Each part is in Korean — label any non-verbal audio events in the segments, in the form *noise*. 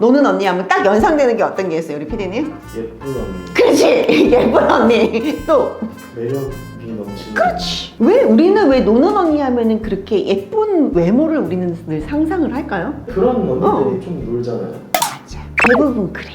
노는 언니 하면 딱 연상되는 게 어떤 게 있어요, 우리 피디님? 예쁜 언니, 그렇지! *laughs* 예쁜 언니. 또, 매력이 넘치는 그렇지. 왜 우리는 왜 노는 언니 하면은 그렇게 예쁜 외모를 우리는 늘 상상을 할까요? 그런 언니들이 어. 좀 놀잖아요. 맞아. 대부분 그래.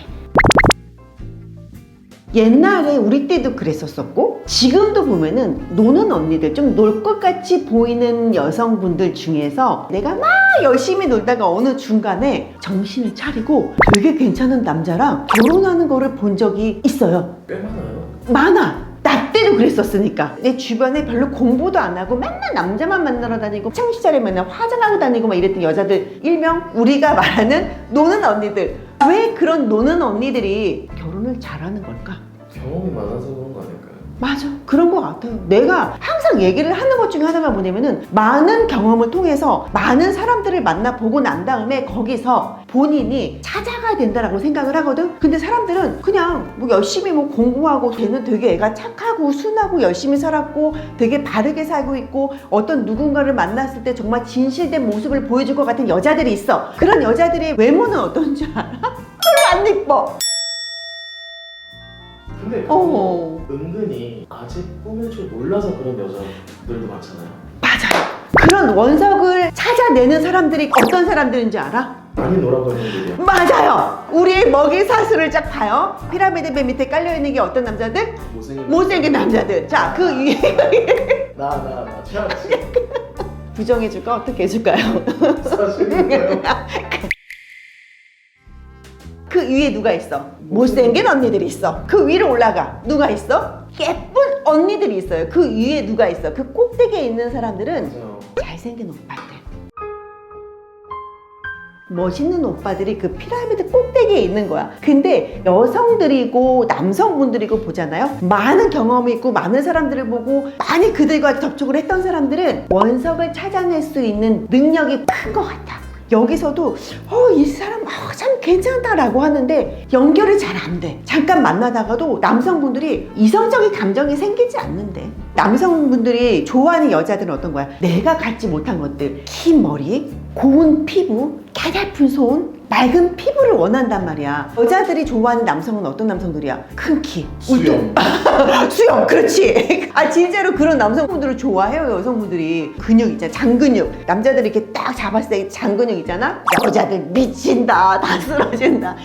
옛날에 우리 때도 그랬었었고 지금도 보면은 노는 언니들 좀 놀 것 같이 보이는 여성분들 중에서 내가 막 열심히 놀다가 어느 중간에 정신을 차리고 되게 괜찮은 남자랑 결혼하는 거를 본 적이 있어요. 꽤 많아요. 많아. 나 때도 그랬었으니까. 내 주변에 별로 공부도 안 하고 맨날 남자만 만나러 다니고 창시절에 맨날 화장하고 다니고 막 이랬던 여자들 일명 우리가 말하는 노는 언니들. 왜 그런 노는 언니들이 결혼을 잘하는 걸까? 경험이 많아서 그런 거 아닐까요? 맞아. 그런 것 같아요. 내가 항상 얘기를 하는 것 중에 하나가 뭐냐면은 많은 경험을 통해서 많은 사람들을 만나보고 난 다음에 거기서 본인이 찾아가야 된다라고 생각을 하거든. 근데 사람들은 그냥 뭐 열심히 뭐 공부하고 걔는 되게 애가 착하고 순하고 열심히 살았고 되게 바르게 살고 있고 어떤 누군가를 만났을 때 정말 진실된 모습을 보여줄 것 같은 여자들이 있어. 그런 여자들의 외모는 어떤지 알아? *laughs* 별로 안 이뻐. 근데 어. 은근히 아직 꾸밀 줄 몰라서 그런 여자들도 많잖아요. 맞아요. 그런 원석을 찾아내는 사람들이 어떤 사람들인지 알아? 많이 놀아보는 분들이야. 맞아요. 우리의 먹이 사슬을 쫙 봐요. 피라미드 배 밑에 깔려 있는 게 어떤 남자들? 못생긴 못생긴 남자들. 자, 그 위에 나나나 최악 부정해 줄까? 어떻게 해 줄까요? 사실인가요? 그 위에 누가 있어? 못생긴 언니들이 있어. 그 위로 올라가. 누가 있어? 예쁜 언니들이 있어요. 그 위에 누가 있어? 그 꼭대기에 있는 사람들은. 잘생긴 오빠들. 멋있는 오빠들이 그 피라미드 꼭대기에 있는 거야. 근데 여성들이고 남성분들이고 보잖아요. 많은 경험이 있고 많은 사람들을 보고 많이 그들과 접촉을 했던 사람들은 원석을 찾아낼 수 있는 능력이 큰 것 같아. 여기서도 어, 이 사람 어, 참 괜찮다라고 하는데 연결이 잘 안 돼. 잠깐 만나다가도 남성분들이 이성적인 감정이 생기지 않는데 남성분들이 좋아하는 여자들은 어떤 거야? 내가 갖지 못한 것들 긴 머리, 고운 피부, 가냘픈 손, 맑은 피부를 원한단 말이야. 여자들이 좋아하는 남성은 어떤 남성들이야? 큰 키, 수염. *laughs* 수염, 그렇지. 아, 진짜로 그런 남성분들을 좋아해요, 여성분들이. 근육 있잖아, 장근육. 남자들이 이렇게 딱 잡았을 때 장근육 있잖아? 여자들 미친다, 다 쓰러진다.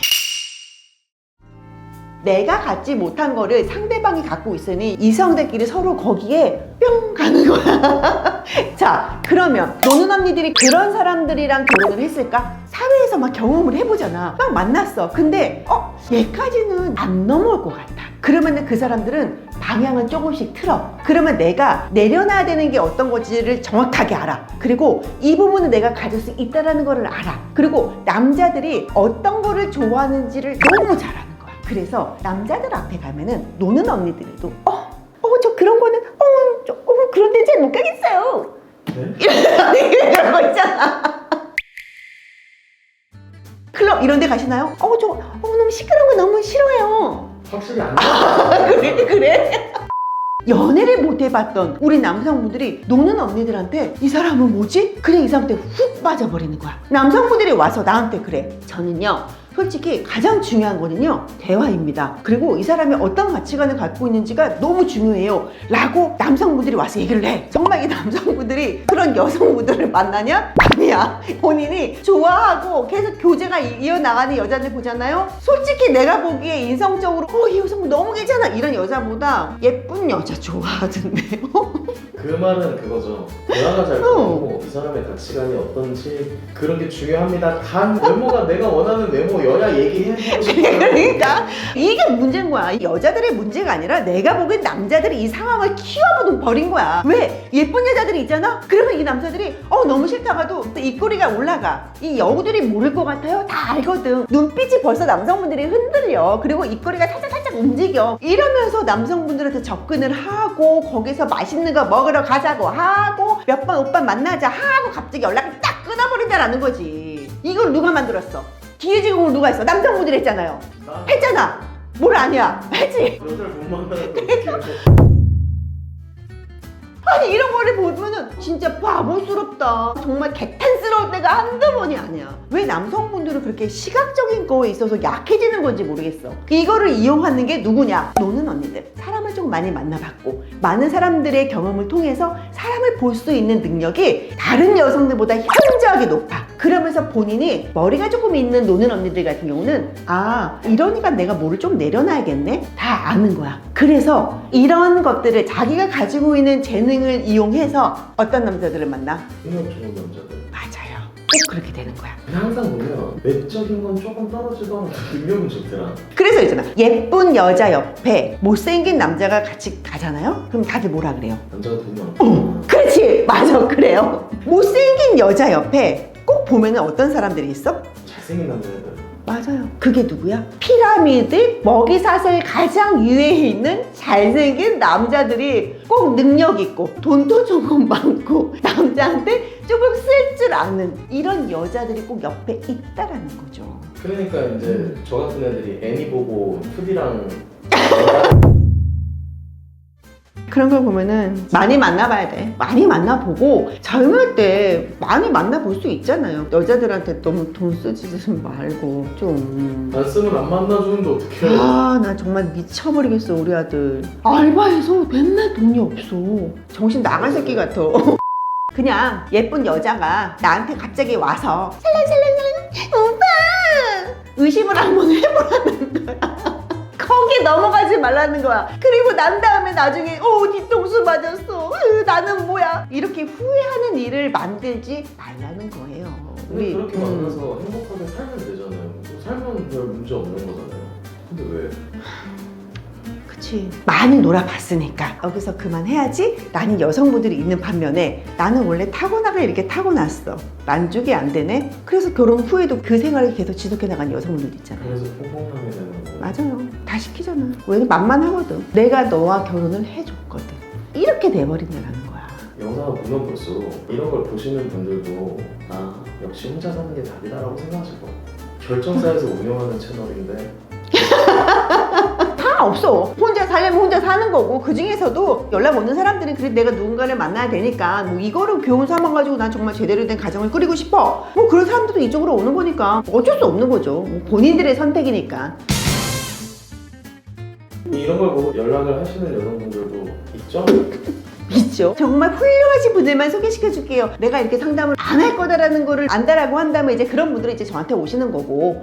내가 갖지 못한 거를 상대방이 갖고 있으니 이성들끼리 서로 거기에 뿅 가는 거야. *laughs* 자, 그러면 노는 언니들이 그런 사람들이랑 결혼을 했을까? 사회에서 막 경험을 해보잖아. 막 만났어. 근데, 어, 얘까지는 안 넘어올 것 같아. 그러면 그 사람들은 방향을 조금씩 틀어. 그러면 내가 내려놔야 되는 게 어떤 건지를 정확하게 알아. 그리고 이 부분은 내가 가질 수 있다라는 거를 알아. 그리고 남자들이 어떤 거를 좋아하는지를 너무 잘 아는 거야. 그래서 남자들 앞에 가면은 노는 언니들도 어, 어, 저 그런 거는 어, 저, 어 그런 데는 잘못 가겠어요. 네? *laughs* 이런 데 가시나요? 어, 저, 어, 너무 시끄러운 거 너무 싫어해요. 확실히 안 돼. *laughs* 그래 그래 연애를 못 해봤던 우리 남성분들이 노는 언니들한테 이 사람은 뭐지? 그래 이 사람한테 훅 빠져버리는 거야 남성분들이 와서 나한테 그래 저는요 솔직히 가장 중요한 거는요 대화입니다. 그리고 이 사람이 어떤 가치관을 갖고 있는지가 너무 중요해요. 라고 남성분들이 와서 얘기를 해. 정말 이 남성분들이 그런 여성분들을 만나냐? 아니야. 본인이 좋아하고 계속 교제가 이- 이어나가는 여자들 보잖아요? 솔직히 내가 보기에 인성적으로 어 이 여성 너무 괜찮아. 이런 여자보다 예쁜 여자 좋아하던데 *laughs* 그 말은 그거죠. 대화가 잘 어. 통하고 이 사람의 가치관이 어떤지 그런 게 중요합니다. 단 외모가 내가 원하는 외모여야 싶어요. *laughs* 그러니까 이게 문제인 거야 이 여자들의 문제가 아니라 내가 보기엔 남자들이 이 상황을 키워버린 버린 거야 왜 예쁜 여자들이 있잖아 그러면 이 남자들이 어 너무 싫다가도 또 입꼬리가 올라가 이 여우들이 모를 것 같아요 다 알거든 눈빛이 벌써 남성분들이 흔들려 그리고 입꼬리가 살짝 움직여 이러면서 남성분들한테 접근을 하고 거기서 맛있는 거 먹으러 가자고 하고 몇 번 오빠 만나자 하고 갑자기 연락을 딱 끊어버린다라는 거지 이걸 누가 만들었어 기회제공을 누가 했어 남성분들이 했잖아요 나 했잖아. 뭘 아니야. 했지. 여자를 못 해요? 아니 이런 거를 보면은 진짜 바보스럽다. 정말 개탄스 사례가 한두 번이 아니야. 왜 남성분들은 그렇게 시각적인 거에 있어서 약해지는 건지 모르겠어. 이거를 이용하는 게 누구냐? 노는 언니들. 사람을 좀 많이 만나봤고 많은 사람들의 경험을 통해서 사람을 볼 수 있는 능력이 다른 여성들보다 현저하게 높아. 그러면서 본인이 머리가 조금 있는 노는 언니들 같은 경우는 아 이러니까 내가 뭐를 좀 내려놔야겠네 다 아는 거야 그래서 이런 것들을 자기가 가지고 있는 재능을 이용해서 어떤 남자들을 만나 능력 좋은 남자들. 맞아요 꼭 그렇게 되는 거야 항상 보면 외적인 건 조금 떨어지더라도 능력은 좋더라. 그래서 있잖아 예쁜 여자 옆에 못생긴 남자가 같이 가잖아요 그럼 다들 뭐라 그래요 남자가 돈이 많고. 어, 그렇지 맞아 그래요 못생긴 여자 옆에 꼭 보면은 어떤 사람들이 있어? 잘생긴 남자애들. 맞아요. 그게 누구야? 피라미드 먹이사슬 가장 유해에 있는 잘생긴 남자들이 꼭 능력 있고 돈도 조금 *laughs* 많고 남자한테 조금 쓸 줄 아는 이런 여자들이 꼭 옆에 있다라는 거죠. 그러니까 이제 저 같은 애들이 애니 보고 2D랑 *laughs* 그런 걸 보면은 많이 만나봐야 돼. 많이 만나보고 젊을 때 많이 만나볼 수 있잖아요. 여자들한테 너무 돈 쓰지 말고 좀. 안 쓰면 안 만나주는데 어떡해. 아, 나 정말 미쳐버리겠어, 우리 아들. 알바해서 맨날 돈이 없어. 정신 나간 새끼 같아. *laughs* 그냥 예쁜 여자가 나한테 갑자기 와서 살랑살랑살랑 오빠 의심을 한번 해보라는 거야. 거기 넘어가지 말라는 거야. 그리고 난 다음에 나중에 어 뒤통수 맞았어. 으, 나는 뭐야? 이렇게 후회하는 일을 만들지 말라는 거예요. 우리 그렇게 음. 만나서 행복하게 살면 되잖아요. 또 살면 별 문제 없는 거잖아요. 근데 왜? 그치 많이 놀아봤으니까 여기서 그만해야지 라는 여성분들이 있는 반면에 나는 원래 타고나가 이렇게 타고났어. 만족이 안 되네. 그래서 결혼 후에도 그 생활을 계속 지속해 나간 여성분들 있잖아요 그래서 퐁퐁함이 되는 거. 맞아요. 다 시키잖아. 왜 만만하거든. 내가 너와 결혼을 해줬거든. 이렇게 돼버린다는 거야. 영상을 보면 볼수록 이런 걸 보시는 분들도 아 역시 혼자 사는 게 답이다라고 생각하실 거예요. 결정사에서 운영하는 채널인데 다 없어. 혼자 살려면 혼자 사는 거고 그 중에서도 연락 오는 사람들은 그래 내가 누군가를 만나야 되니까 뭐 이거를 교훈 삼아 가지고 난 정말 제대로 된 가정을 꾸리고 싶어. 뭐 그런 사람들도 이쪽으로 오는 거니까 어쩔 수 없는 거죠. 뭐 본인들의 선택이니까. 이런 걸 보고 연락을 하시는 여성분들도 있죠? *laughs* 있죠. 정말 훌륭하신 분들만 소개시켜 줄게요. 내가 이렇게 상담을 안 할 거다라는 거를 안다라고 한다면 이제 그런 분들이 이제 저한테 오시는 거고